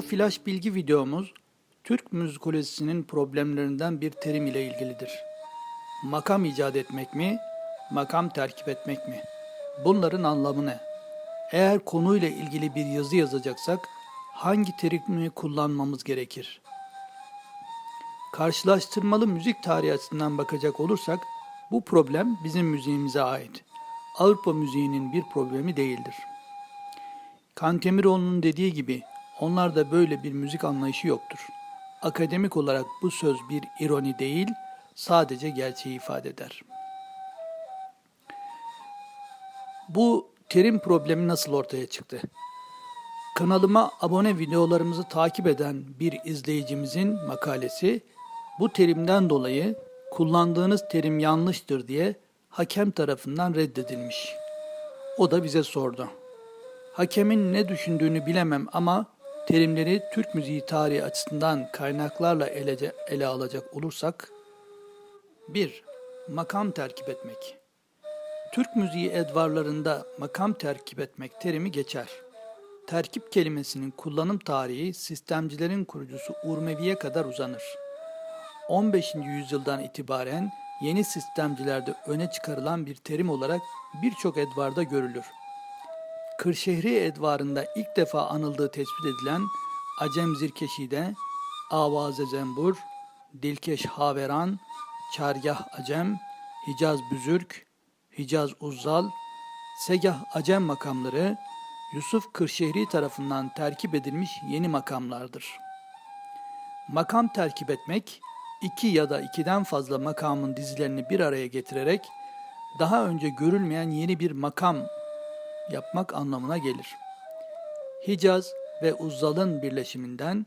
flash bilgi videomuz Türk müzikolojisinin problemlerinden bir terim ile ilgilidir. Makam icat etmek mi, makam terkip etmek mi? Bunların anlamı ne? Eğer konuyla ilgili bir yazı yazacaksak hangi terimi kullanmamız gerekir? Karşılaştırmalı müzik tarihi açısından bakacak olursak bu problem bizim müziğimize ait. Avrupa müziğinin bir problemi değildir. Kantemiroğlu'nun dediği gibi onlarda böyle bir müzik anlayışı yoktur. Akademik olarak bu söz bir ironi değil, sadece gerçeği ifade eder. Bu terim problemi nasıl ortaya çıktı? Kanalıma abone videolarımızı takip eden bir izleyicimizin makalesi bu terimden dolayı kullandığınız terim yanlıştır diye hakem tarafından reddedilmiş. O da bize sordu. Hakemin ne düşündüğünü bilemem ama terimleri Türk müziği tarihi açısından kaynaklarla ele, ele alacak olursak 1. Makam terkip etmek. Türk müziği edvarlarında makam terkip etmek terimi geçer. Terkip kelimesinin kullanım tarihi sistemcilerin kurucusu Urmevi'ye kadar uzanır. 15. yüzyıldan itibaren yeni sistemcilerde öne çıkarılan bir terim olarak birçok edvarda görülür. Kırşehri edvarında ilk defa anıldığı tespit edilen Acem Zirkeşi'de Avaze Zembur, Dilkeş Haveran, Çargah Acem, Hicaz Büzürk, Hicaz Uzzal, Segah Acem makamları Yusuf Kırşehri tarafından terkip edilmiş yeni makamlardır. Makam terkip etmek, iki ya da ikiden fazla makamın dizilerini bir araya getirerek daha önce görülmeyen yeni bir makam yapmak anlamına gelir. Hicaz ve Uzzal'ın birleşiminden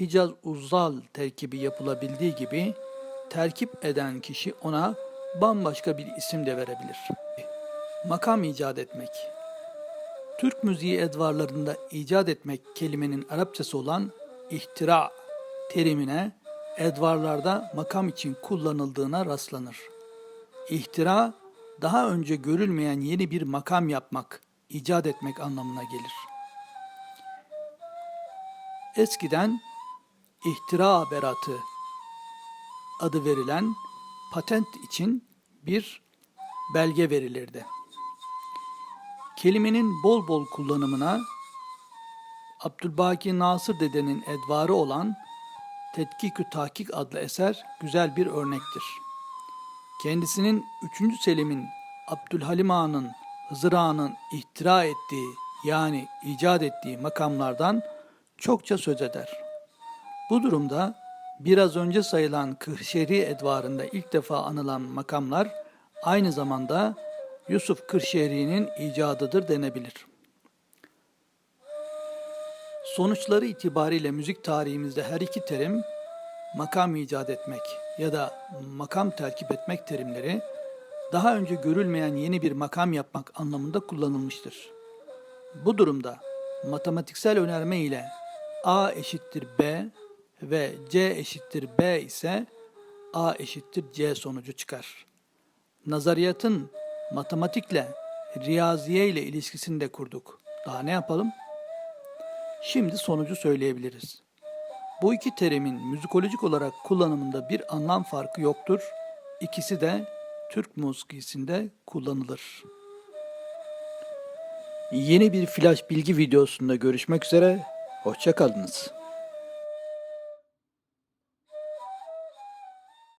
Hicaz-Uzzal terkibi yapılabildiği gibi terkip eden kişi ona bambaşka bir isim de verebilir. Makam icat etmek Türk müziği edvarlarında icat etmek kelimenin Arapçası olan ihtira terimine edvarlarda makam için kullanıldığına rastlanır. İhtira, daha önce görülmeyen yeni bir makam yapmak, icat etmek anlamına gelir. Eskiden ihtira beratı adı verilen patent için bir belge verilirdi. Kelimenin bol bol kullanımına Abdülbaki Nasır dedenin edvarı olan Tetkikü Tahkik adlı eser güzel bir örnektir. Kendisinin 3. Selim'in Abdülhalim Ağa'nın Hızır ihtira ettiği yani icat ettiği makamlardan çokça söz eder. Bu durumda biraz önce sayılan Kırşehri Edvarı'nda ilk defa anılan makamlar aynı zamanda Yusuf Kırşehri'nin icadıdır denebilir. Sonuçları itibariyle müzik tarihimizde her iki terim makam icat etmek ya da makam terkip etmek terimleri daha önce görülmeyen yeni bir makam yapmak anlamında kullanılmıştır. Bu durumda matematiksel önerme ile A eşittir B ve C eşittir B ise A eşittir C sonucu çıkar. Nazariyatın matematikle, riyaziye ile ilişkisini de kurduk. Daha ne yapalım? Şimdi sonucu söyleyebiliriz. Bu iki terimin müzikolojik olarak kullanımında bir anlam farkı yoktur. İkisi de Türk musikisinde kullanılır. Yeni bir flash bilgi videosunda görüşmek üzere. Hoşçakalınız.